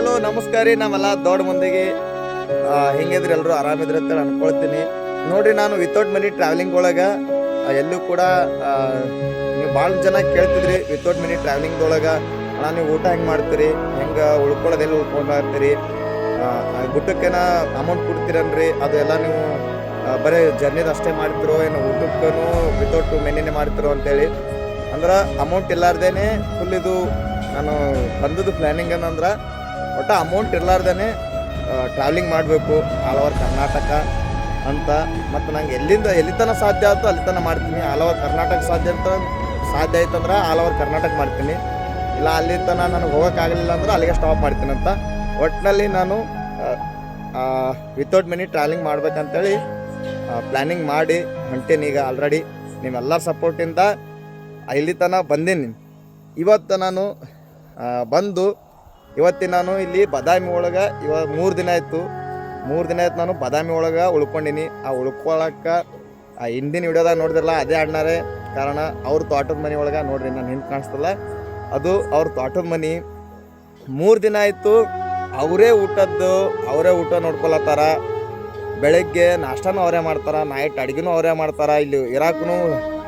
Hello, ನಮಸ್ಕಾರ ರೀ. ನಾವೆಲ್ಲ ದೊಡ್ಡ ಮಂದಿಗೆ ಹೆಂಗಿದ್ರೆ ಎಲ್ಲರೂ ಆರಾಮಿದ್ರಿ ಅಂತ ಅನ್ಕೊಳ್ತೀನಿ. ನೋಡ್ರಿ, ನಾನು ವಿತೌಟ್ ಮನಿ ಟ್ರಾವೆಲಿಂಗ್ ಒಳಗೆ ಎಲ್ಲೂ ಕೂಡ ನೀವು ಭಾಳ ಜನ ಕೇಳ್ತಿದ್ರಿ ವಿತೌಟ್ ಮನಿ ಟ್ರಾವೆಲಿಂಗ್ ಒಳಗೆ. ಅಣ್ಣ, ನೀವು ಊಟ ಹೆಂಗೆ ಮಾಡ್ತೀರಿ? ಹೆಂಗೆ ಉಳ್ಕೊಳ್ಳೋದೆಲ್ಲ ಎಲ್ಲಿ ಉಳ್ಕೊಂಡಾಗ್ತೀರಿ ಗುಟ್ಟಕ್ಕೇನ ಅಮೌಂಟ್ ಕೊಡ್ತೀರನ್ರಿ? ಅದು ಎಲ್ಲ ನೀವು ಬರೀ ಜರ್ನಿದು ಅಷ್ಟೇ ಮಾಡ್ತಿರೋ, ಏನು ಊಟಕ್ಕೂ ವಿತೌಟ್ ಮೆನಿನೇ ಮಾಡ್ತಿರೋ ಅಂತೇಳಿ. ಅಂದ್ರೆ ಅಮೌಂಟ್ ಇಲ್ಲಾರ್ದೇನೆ ಫುಲ್ ಇದು ನಾನು ಬಂದದ್ದು ಪ್ಲ್ಯಾನಿಂಗ್ ಏನಂದ್ರೆ ಒಟ್ಟು ಅಮೌಂಟ್ ಇರಲಾರ್ದೇ ಟ್ರಾವೆಲಿಂಗ್ ಮಾಡಬೇಕು ಆಲ್ ಓವರ್ ಕರ್ನಾಟಕ ಅಂತ. ಮತ್ತು ನಂಗೆ ಎಲ್ಲಿಂದ, ಎಲ್ಲಿ ತನಕ ಸಾಧ್ಯ ಆಯ್ತು ಅಲ್ಲಿ ತನಕ ಮಾಡ್ತೀನಿ. ಆಲ್ ಓವರ್ ಕರ್ನಾಟಕ ಸಾಧ್ಯ ಅಂತ ಸಾಧ್ಯ ಆಯ್ತಂದ್ರೆ ಆಲ್ ಓವರ್ ಕರ್ನಾಟಕ ಮಾಡ್ತೀನಿ. ಇಲ್ಲ ಅಲ್ಲಿ ತನಕ ನನಗೆ ಹೋಗೋಕ್ಕಾಗಲಿಲ್ಲ ಅಂದ್ರೆ ಅಲ್ಲಿಗೆ ಸ್ಟಾಪ್ ಮಾಡ್ತೀನಿ ಅಂತ. ಒಟ್ಟಿನಲ್ಲಿ ನಾನು ವಿತೌಟ್ ಮೆನಿ ಟ್ರಾವೆಲಿಂಗ್ ಮಾಡ್ಬೇಕಂತೇಳಿ ಪ್ಲ್ಯಾನಿಂಗ್ ಮಾಡಿ ಹೊಂಟೀನಿ ಈಗ ಆಲ್ರೆಡಿ ನಿಮ್ಮೆಲ್ಲರ ಸಪೋರ್ಟಿಂದ ಇಲ್ಲಿ ತನಕ ಬಂದೀನಿ. ಇವತ್ತು ನಾನು ಬಂದು ಇವತ್ತಿನ ನಾನು ಇಲ್ಲಿ ಬಾದಾಮಿ ಒಳಗೆ ಇವಾಗ ಮೂರು ದಿನ ಆಯಿತು. ಮೂರು ದಿನ ಆಯ್ತು ನಾನು ಬಾದಾಮಿ ಒಳಗೆ ಉಳ್ಕೊಂಡಿನಿ. ಆ ಉಳ್ಕೊಳಕ್ಕೆ ಆ ಹಿಂದಿನ ವಿಡಿಯೋದಾಗ ನೋಡಿದ್ರಲ್ಲ, ಅದೇ ಅಣ್ಣಾರೆ. ಕಾರಣ ಅವ್ರ ತೋಟದ ಮನೆ ಒಳಗೆ ನೋಡ್ರಿ, ನಾನು ಹಿಂದೆ ಕಾಣಿಸ್ತಲ್ಲ. ಅದು ಅವ್ರ ತೋಟದ ಮನೆ. ಮೂರು ದಿನ ಆಯಿತು ಅವರೇ ಊಟದ್ದು, ಅವರೇ ಊಟ ನೋಡ್ಕೊಳತ್ತಾರ. ಬೆಳಗ್ಗೆ ನಾಷ್ಟನೂ ಅವರೇ ಮಾಡ್ತಾರ ನೈಟ್ ಅಡುಗೆನೂ ಅವರೇ ಮಾಡ್ತಾರ. ಇಲ್ಲಿ ಇರಾಕೂ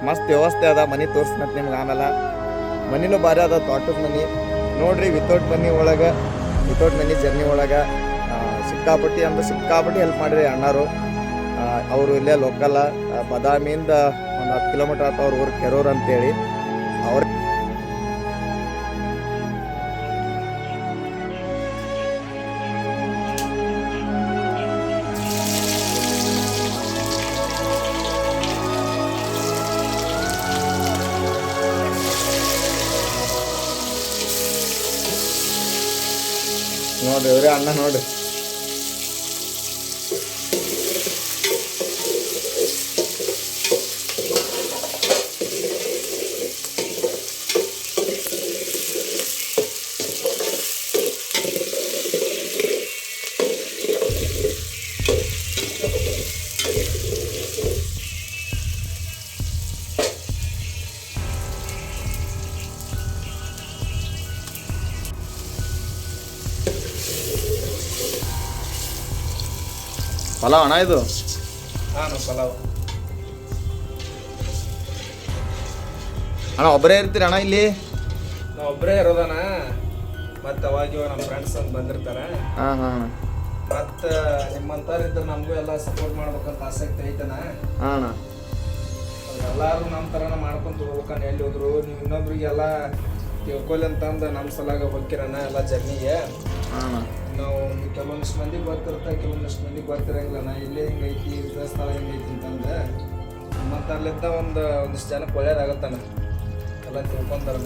ಮಸ್ತ್ ವ್ಯವಸ್ಥೆ ಅದ, ಮನೆ ತೋರಿಸ್ನತ್ ನಿಮ್ಗೆ ಆಮೇಲೆ. ಮನಿನೂ ಭಾರಿ ಅದ ತೋಟದ ಮನೆ. ನೋಡ್ರಿ ವಿತೌಟ್ ಮನಿ ಒಳಗೆ ವಿತೌಟ್ ಮನಿ ಜರ್ನಿ ಒಳಗೆ ಸಿಕ್ಕಾಪಟ್ಟಿ ಅಂದ್ರೆ ಸಿಕ್ಕಾಪಟ್ಟಿ ಹೆಲ್ಪ್ ಮಾಡಿರಿ ಅಣ್ಣಾರು. ಅವರು ಇಲ್ಲೇ ಲೋಕಲ್ ಬದಾಮಿಯಿಂದ ಒಂದು ಹತ್ತು ಕಿಲೋಮೀಟ್ರ್ ಆತ ಅವ್ರ ಊರು ಕೆರೂರು ಅಂತೇಳಿ. ಅವ್ರ ನೋಡ್ರಿ ಇವ್ರೇ ಅಣ್ಣ ನೋಡ್ರಿ ಪಲಾವ್ ಅಣ್ಣ ಇದು? ಹಾಂ ಪಲಾವ್. ಅಣ್ಣ ಒಬ್ಬರೇ ಇರ್ತೀರ ಅಣ್ಣ ಇಲ್ಲಿ? ನಾವು ಒಬ್ಬರೇ ಇರೋದಣ್ಣ. ಮತ್ತೆ ಅವಾಗ ನಮ್ಮ ಫ್ರೆಂಡ್ಸ್ ಅಂತ ಬಂದಿರ್ತಾರೆ. ಹಾಂ ಹಾಂ. ಮತ್ತೆ ನಿಮ್ಮಂಥವ್ರು ಇದ್ರೆ ನಮಗೂ ಎಲ್ಲ ಸಪೋರ್ಟ್ ಮಾಡ್ಬೇಕಂತ ಆಸಕ್ತಿ ಐತಣ್ಣ ಹಾಂ ಅಣ್ಣ. ಎಲ್ಲರೂ ನಮ್ಮ ಥರನ ಮಾಡ್ಕೊಂತ ಹೋಗ್ಬೇಕನ್ನ ಎಲ್ಲಿ ಹೋದ್ರು? ನೀವು ಇನ್ನೊಬ್ರಿಗೆಲ್ಲ ತಿಳ್ಕೊಲಿ ಅಂತಂದು ನಮ್ಮ ಸಲಾಗ ಹೋಗ್ಕಿರಣ ಎಲ್ಲ ಜರ್ನಿಗೆ. ಹಾಂ ಅಣ್ಣ. ನಾವು ಕೆಲವೊಂದಿಷ್ಟು ಮಂದಿಗೆ ಗೊತ್ತಿರುತ್ತೆ ಕೆಲವೊಂದಿಷ್ಟು ಮಂದಿಗೆ ಗೊತ್ತಿರಂಗಿಲ್ಲ ನಾ ಇಲ್ಲೇ ಹಿಂಗೈತಿ ಇದ್ರ ಸ್ಥಳ ಹಿಂಗೈತಿ ಮತ್ತು ಅಲ್ಲಿಂದ ಒಂದು ಒಂದಿಷ್ಟು ಜನಕ್ಕೆ ಒಳ್ಳೇದಾಗತ್ತಣ್ಣ. ಎಲ್ಲ ತಿಳ್ಕೊಂತಾರ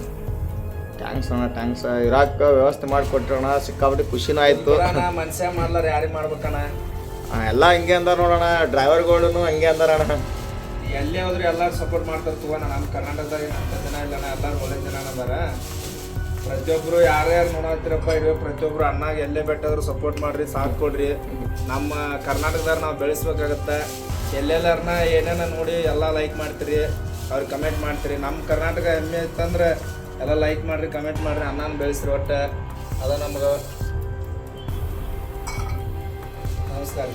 ಥ್ಯಾಂಕ್ಸ್ ಅಣ್ಣ ಥ್ಯಾಂಕ್ಸ್ ಇರಾಕ ವ್ಯವಸ್ಥೆ ಮಾಡಿಕೊಟ್ರಣ ಸಿಕ್ಕಾಪಟ್ಟೆ ಖುಷಿನೂ ಆಯಿತು. ಮನುಷ್ಯ ಮಾಡ್ಲಾರ ಯಾರಿಗೆ ಮಾಡ್ಬೇಕಣ್ಣ? ಎಲ್ಲ ಹಿಂಗೆ ಅಂದಾರ ನೋಡೋಣ ಡ್ರೈವರ್ಗಳು ಹಂಗೆ ಅಂದಾರಣ್ಣ ಎಲ್ಲೇ ಹೋದ್ರೆ ಎಲ್ಲರೂ ಸಪೋರ್ಟ್ ಮಾಡ್ತಾರೆ ತುಂಬ ನಮ್ಮ ಕರ್ನಾಟಕದಾಗ ಜನ ಇಲ್ಲ ಎಲ್ಲರೂ ಒಳ್ಳೆ ಜನ ಅದಾರ ಪ್ರತಿಯೊಬ್ರು ಯಾರ್ಯಾರು ನೋಡತ್ತಿರಪ್ಪ ಇರೋ ಪ್ರತಿಯೊಬ್ರು ಅಣ್ಣಾಗ ಎಲ್ಲೇ ಬೆಟ್ಟಾದ್ರು ಸಪೋರ್ಟ್ ಮಾಡ್ರಿ, ಸಾಥ್ ಕೊಡ್ರಿ. ನಮ್ಮ ಕರ್ನಾಟಕದಾಗ ನಾವು ಬೆಳೆಸ್ಬೇಕಾಗತ್ತೆ. ಎಲ್ಲೆಲ್ಲರನ್ನ ಏನೇನ ನೋಡಿ ಎಲ್ಲ ಲೈಕ್ ಮಾಡ್ತೀರಿ ಅವ್ರಿಗೆ ಕಮೆಂಟ್ ಮಾಡ್ತೀರಿ. ನಮ್ಮ ಕರ್ನಾಟಕ ಹೆಮ್ಮೆ ಇತ್ತಂದ್ರೆ ಎಲ್ಲ ಲೈಕ್ ಮಾಡ್ರಿ ಕಮೆಂಟ್ ಮಾಡ್ರಿ, ಅಣ್ಣನ ಬೆಳೆಸ್ರಿ ಒಟ್ಟು. ಅದ ನಮ್ಗೆ. ನಮಸ್ಕಾರ.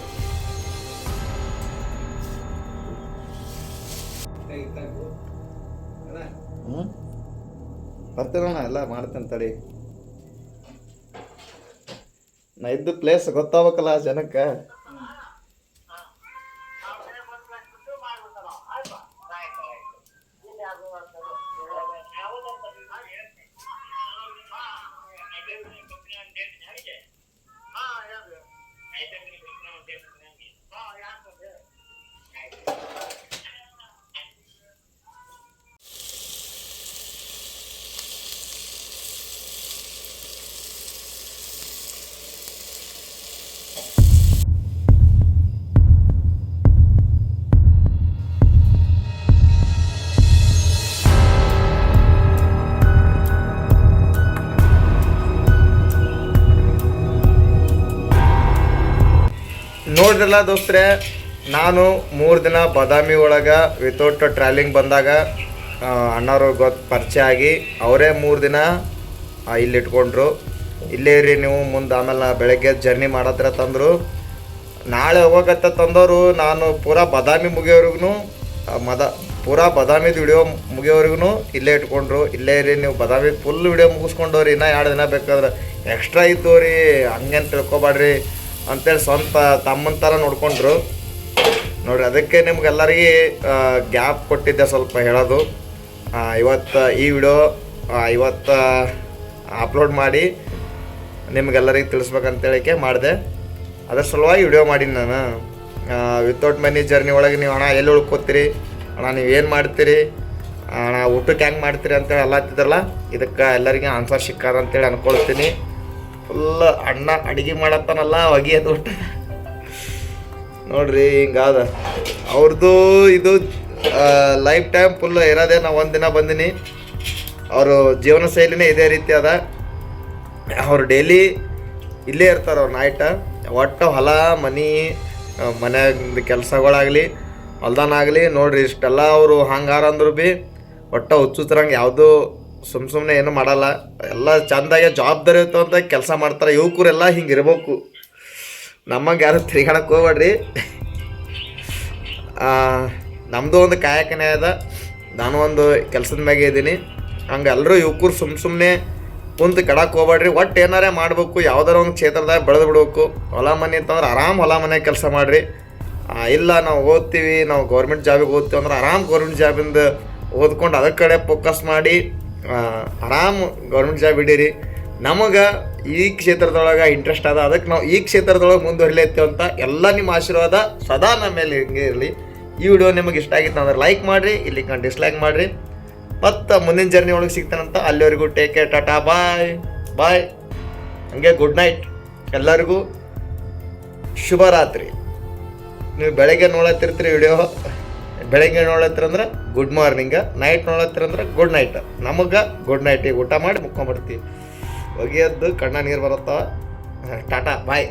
ಹ್ಞೂ ಬರ್ತೀರಣ್ಣ ಎಲ್ಲ ಮಾಡ್ತೇನೆ ತಡಿ. ನಾ ಇದ್ದ ಪ್ಲೇಸ್ ಗೊತ್ತಾಗಬೇಕಲ್ಲ ಜನಕ್ಕೆ. ನೋಡ್ರಲ್ಲ ದೋಸ್ತ್ರೆ, ನಾನು ಮೂರು ದಿನ ಬಾದಾಮಿ ಒಳಗೆ ವಿತೌಟ್ ಟ್ರಾವೆಲಿಂಗ್ ಬಂದಾಗ ಅಣ್ಣವರು ಗೊತ್ತು ಪರಿಚಯ ಆಗಿ ಅವರೇ ಮೂರು ದಿನ ಇಲ್ಲಿ ಇಟ್ಕೊಂಡ್ರು. ಇಲ್ಲೇ ಇರಿ ನೀವು, ಮುಂದೆ ಆಮೇಲೆ ಬೆಳಗ್ಗೆ ಜರ್ನಿ ಮಾಡತ್ರ ತಂದರು. ನಾಳೆ ಹೋಗತ್ತ ತಂದವರು ನಾನು ಪೂರ ಬಾದಾಮಿ ಮುಗಿಯೋರಿಗೂ ಮದ, ಪೂರ ಬಾದಾಮಿ ವಿಡಿಯೋ ಮುಗಿಯೋರಿಗೂ ಇಲ್ಲೇ ಇಟ್ಕೊಂಡ್ರು. ಇಲ್ಲೇ ಇರಿ ನೀವು ಬಾದಾಮಿ ಫುಲ್ ವಿಡಿಯೋ ಮುಗಿಸ್ಕೊಂಡವ್ರಿ ಇನ್ನೂ ಎರಡು ದಿನ ಬೇಕಾದ್ರೆ. ಎಕ್ಸ್ಟ್ರಾ ಇದ್ದವ್ರಿ ರೀ ಹಂಗೇನು ತಿಳ್ಕೊಬೇಡ್ರಿ ಅಂತೇಳಿ ಸ್ವಂತ ತಮ್ಮನ ಥರ ನೋಡ್ಕೊಂಡ್ರು. ನೋಡ್ರಿ, ಅದಕ್ಕೆ ನಿಮ್ಗೆಲ್ಲರಿಗೆ ಗ್ಯಾಪ್ ಕೊಟ್ಟಿದ್ದೆ ಸ್ವಲ್ಪ ಹೇಳೋದು. ಇವತ್ತು ಈ ವಿಡಿಯೋ ಇವತ್ತು ಅಪ್ಲೋಡ್ ಮಾಡಿ ನಿಮ್ಗೆಲ್ಲರಿಗೆ ತಿಳಿಸ್ಬೇಕಂತೇಳಿಕೆ ಮಾಡಿದೆ. ಅದ್ರ ಸಲುವಾಗಿ ವಿಡಿಯೋ ಮಾಡೀನಿ ನಾನು. ವಿತೌಟ್ ಮನಿ ಜರ್ನಿ ಒಳಗೆ ನೀವು ಅಣ್ಣ ಎಲ್ಲಿ ಉಳ್ಕೋತೀರಿ? ಅಣ್ಣ ನೀವು ಏನು ಮಾಡ್ತೀರಿ? ಅಣ್ಣ ಊಟಕ್ಕೆ ಹೆಂಗೆ ಮಾಡ್ತೀರಿ ಅಂತೇಳಿ ಎಲ್ಲ ಹತ್ತಿದ್ರಲ್ಲ? ಇದಕ್ಕೆ ಎಲ್ಲರಿಗೆ ಆನ್ಸರ್ ಸಿಕ್ಕಾರ ಅಂದ್ಕೊಳ್ತೀನಿ ಫುಲ್ ಅಣ್ಣ ಅಡಿಗೆ ಮಾಡತ್ತಾನಲ್ಲ ಒಗಿಯೋದು ಊಟ ನೋಡ್ರಿ, ಹಿಂಗಾದ. ಅವ್ರದ್ದು ಇದು ಲೈಫ್ ಟೈಮ್ ಫುಲ್ ಇರೋದೇ ನಾವು ಒಂದು ದಿನ ಬಂದಿನಿ. ಅವರು ಜೀವನ ಶೈಲಿನೇ ಇದೇ ರೀತಿ ಅದ. ಅವ್ರು ಡೈಲಿ ಇಲ್ಲೇ ಇರ್ತಾರೆ ಅವ್ರು ನೈಟ ಒಟ್ಟು ಹೊಲ, ಮನೆ ಮನ್ಯಾಗ ಕೆಲಸಗಳಾಗಲಿ, ಹೊಲ್ದಾನಾಗಲಿ, ನೋಡ್ರಿ ಇಷ್ಟೆಲ್ಲ ಅವರು ಹಂಗಾರ ಅಂದ್ರು ಭೀ ಒಟ್ಟು ಹುಚ್ಚುತ್ತರಂಗೆ ಯಾವುದೂ ಸುಮ್ಮ ಸುಮ್ಮನೆ ಏನು ಮಾಡಲ್ಲ. ಎಲ್ಲ ಚಂದಾಗೆ ಅಂತ ಕೆಲಸ ಮಾಡ್ತಾರೆ. ಯುವಕರೆಲ್ಲ ಹಿಂಗೆ ಇರಬೇಕು ನಮ್ಮಂಗೆ ಯಾರು ತಿರ್ಗಾಡಕ್ಕೆ ಹೋಗ್ಬೇಡ್ರಿ. ನಮ್ಮದು ಒಂದು ಕಾಯಕನೇ ಅದ. ನಾನು ಒಂದು ಕೆಲಸದ ಮ್ಯಾಗೆ ಇದ್ದೀನಿ. ಹಂಗೆ ಎಲ್ಲರೂ ಯುವಕರು ಸುಮ್ಮ ಸುಮ್ಮನೆ ಕುಂತು ಕಡಕ್ಕೆ ಹೋಗ್ಬೇಡ್ರಿ. ಒಟ್ಟು ಏನಾರೇ ಮಾಡಬೇಕು. ಯಾವ್ದಾರ ಒಂದು ಕ್ಷೇತ್ರದಾಗ ಬೆಳೆದು ಬಿಡಬೇಕು. ಹೊಲ ಮನೆ ಅಂತಂದ್ರೆ ಆರಾಮ್ ಹೊಲ ಮನೆ ಕೆಲಸ ಮಾಡಿರಿ. ಇಲ್ಲ ನಾವು ಓದ್ತೀವಿ. ನಾವು ಗೌರ್ಮೆಂಟ್ ಜಾಬಿಗೆ ಓದ್ತೀವಿ ಅಂದ್ರೆ ಆರಾಮ್ ಗೌರ್ಮೆಂಟ್ ಜಾಬಿಂದ ಓದ್ಕೊಂಡು ಅದರ ಕಡೆ ಫೋಕಸ್ ಮಾಡಿ ಆರಾಮ್ ಗೌರ್ಮೆಂಟ್ ಜಾಬ್ ಹಿಡೀರಿ ನಮಗೆ ಈ ಕ್ಷೇತ್ರದೊಳಗೆ ಇಂಟ್ರೆಸ್ಟ್ ಅದ. ಅದಕ್ಕೆ ನಾವು ಈ ಕ್ಷೇತ್ರದೊಳಗೆ ಮುಂದುವರಿಲೇತೀವಿ ಅಂತ ಎಲ್ಲ ನಿಮ್ಮ ಆಶೀರ್ವಾದ ಸದಾ ನಮ್ಮ ಮೇಲೆ ಹಿಂಗೆ ಇರಲಿ. ಈ ವಿಡಿಯೋ ನಿಮಗೆ ಇಷ್ಟ ಆಗಿತ್ತು ಅಂದ್ರೆ ಲೈಕ್ ಮಾಡಿರಿ, ಇಲ್ಲಿ ಕಂಡು ಡಿಸ್ಲೈಕ್ ಮಾಡಿರಿ. ಮತ್ತು ಮುಂದಿನ ಜರ್ನಿ ಒಳಗೆ ಸಿಗ್ತಾನಂತ ಅಲ್ಲಿವರೆಗೂ take care tata bye bye ಹಂಗೆ ಗುಡ್ ನೈಟ್ ಎಲ್ಲರಿಗೂ. ಶುಭರಾತ್ರಿ. ನೀವು ಬೆಳಗ್ಗೆ ನೋಡತ್ತಿರ್ತೀರಿ ವಿಡಿಯೋ ಬೆಳಗ್ಗೆ ನೋಡತ್ತಿರಂದ್ರೆ ಗುಡ್ ಮಾರ್ನಿಂಗ ನೈಟ್ ನೋಡತ್ತಿರಂದ್ರೆ ಗುಡ್ ನೈಟ್ ನಮಗೆ ಗುಡ್ ನೈಟ್ ಊಟ ಮಾಡಿ ಮುಕ್ಕೊಂಬಿಡ್ತೀವಿ ಒಗೆಯದ್ದು, ಕಣ್ಣ ನೀರು ಬರುತ್ತಾ ಟಾಟಾ ಬಾಯ್